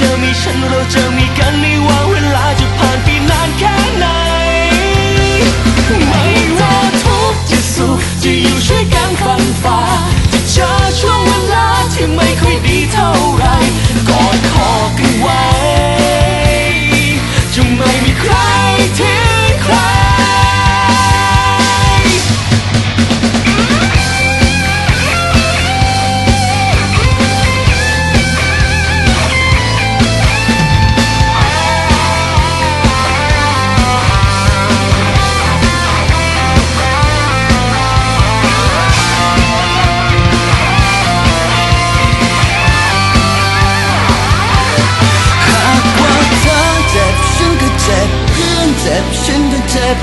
จะมีฉันเราจะมีกันไม่วัง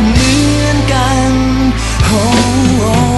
เหมือนกัน oh, oh.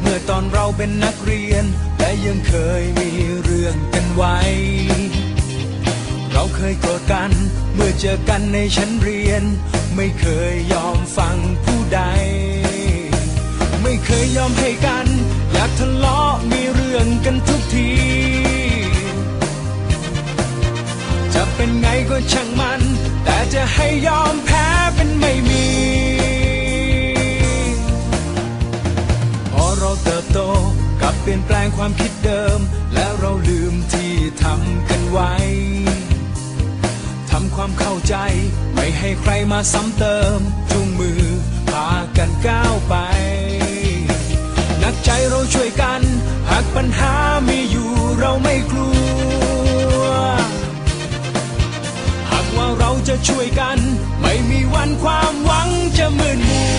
เมื่อตอนเราเป็นนักเรียน และยังเคยมีเรื่องกันไว้ เราเคยโกรธกัน เมื่อเจอกันในชั้นเรียน ไม่เคยยอมฟังผู้ใด ไม่เคยยอมให้กัน อยากทะเลาะมีเรื่องกันทุกที จะเป็นไงก็ช่างมัน แต่จะให้ยอมแพ้เป็นไม่มี เปลี่ยนแปลงความคิดเดิม และเราลืมที่ทำกันไว้ทำความเข้าใจ ไม่ให้ใครมาซ้ำเติมจูงมือพากันก้าวไป นักใจเราช่วยกัน หากปัญหามีอยู่เราไม่กลัว หากว่าเราจะช่วยกัน ไม่มีวันความหวังจะมืดมัว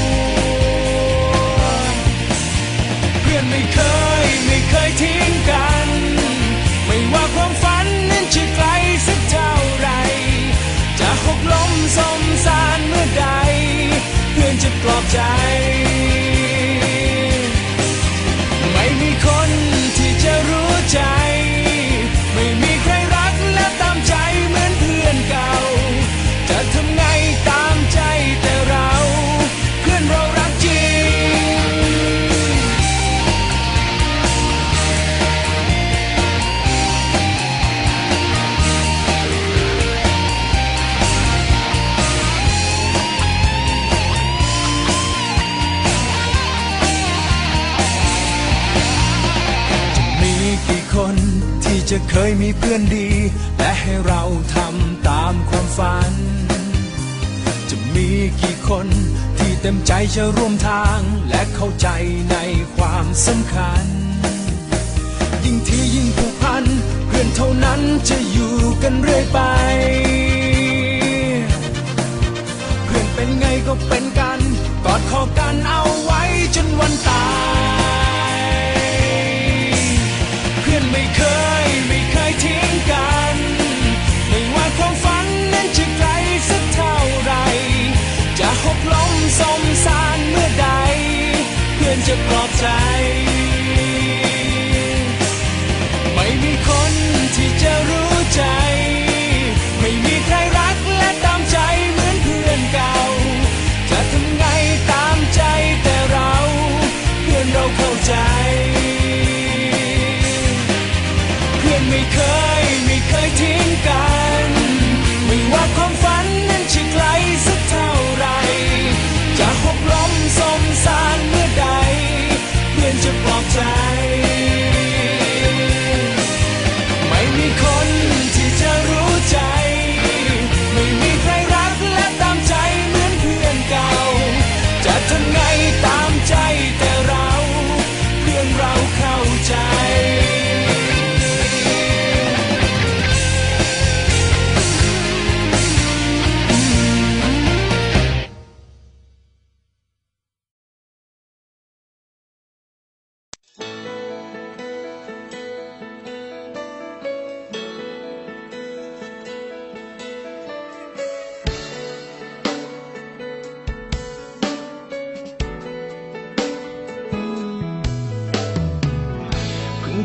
เพื่อนไม่เคย ไม่เจะเคยมีเพื่อนดี และให้เราทำตามความฝัน จะมีกี่คนที่เต็มใจจะร่วมทางและเข้าใจในความสำคัญ ยิ่งที่ยิ่งผูกพัน เพื่อนเท่านั้นจะอยู่กันเรื่อยไป เพื่อนเป็นไงก็เป็นกันกอดคอกันเอาไว้จนวันตาย เพื่อนไม่เคย จะปลอบใจ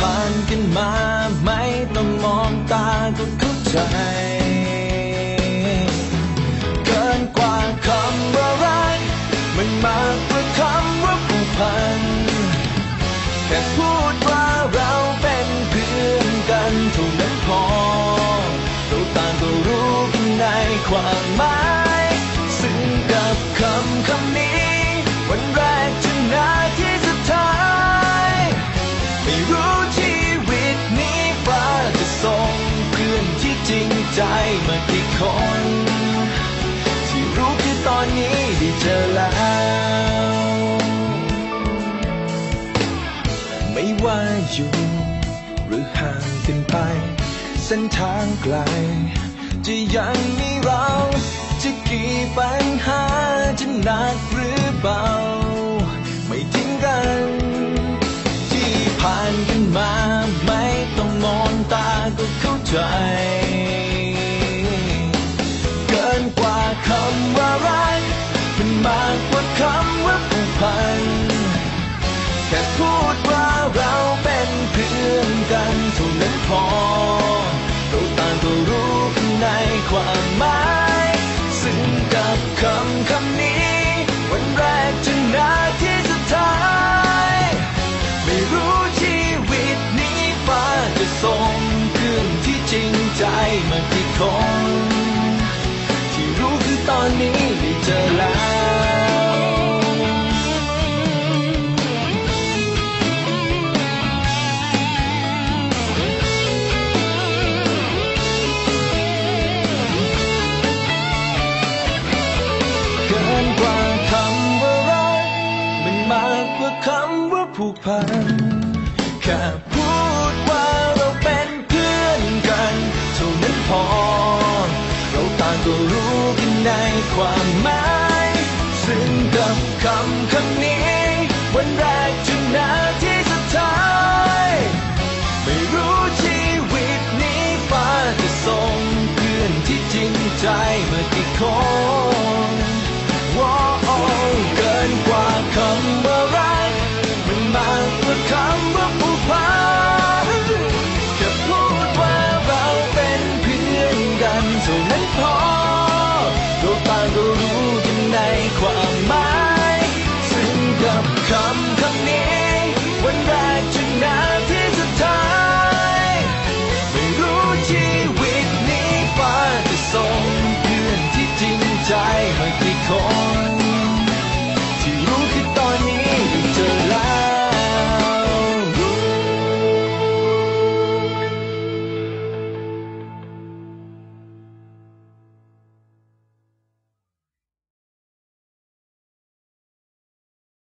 ผ่านกันมาไม่ต้องมองตาก็เข้าใจ เกินกว่าคำว่ารักมันมากกว่าคำว่าผูกพันแค่พูดว่าเราเป็นเพื่อนกันเท่านั้นพอเราต่างก็รู้กันในความหมาย ซึ่งกับคำคำนี้ เส้นทางไกล จะยังมีเรา จะกี่ปัญหาจะหนักหรือเบา ไม่ทิ้งกัน ที่ผ่านกันมาไม่ต้องมองตาก็เข้าใจ เกินกว่าคำว่ารักมันมากกว่าคำว่าผูกพันแค่พูดว่าเราเป็นเพื่อนกันเท่านั้นพอ ความหมายซึ่งกับคำคำนี้ วันแรกจนนาทีสุดท้าย ไม่รู้ชีวิตนี้ฟ้าจะส่งเพื่อนที่จริงใจมากี่คนที่รู้คือตอนนี้ ความหมายซึ่งกับคำคำนี้ วันแรกจนนาทีสุดท้าย ไม่รู้ชีวิตนี้ฟ้าจะส่งเพื่อนที่จริงใจมากี่คน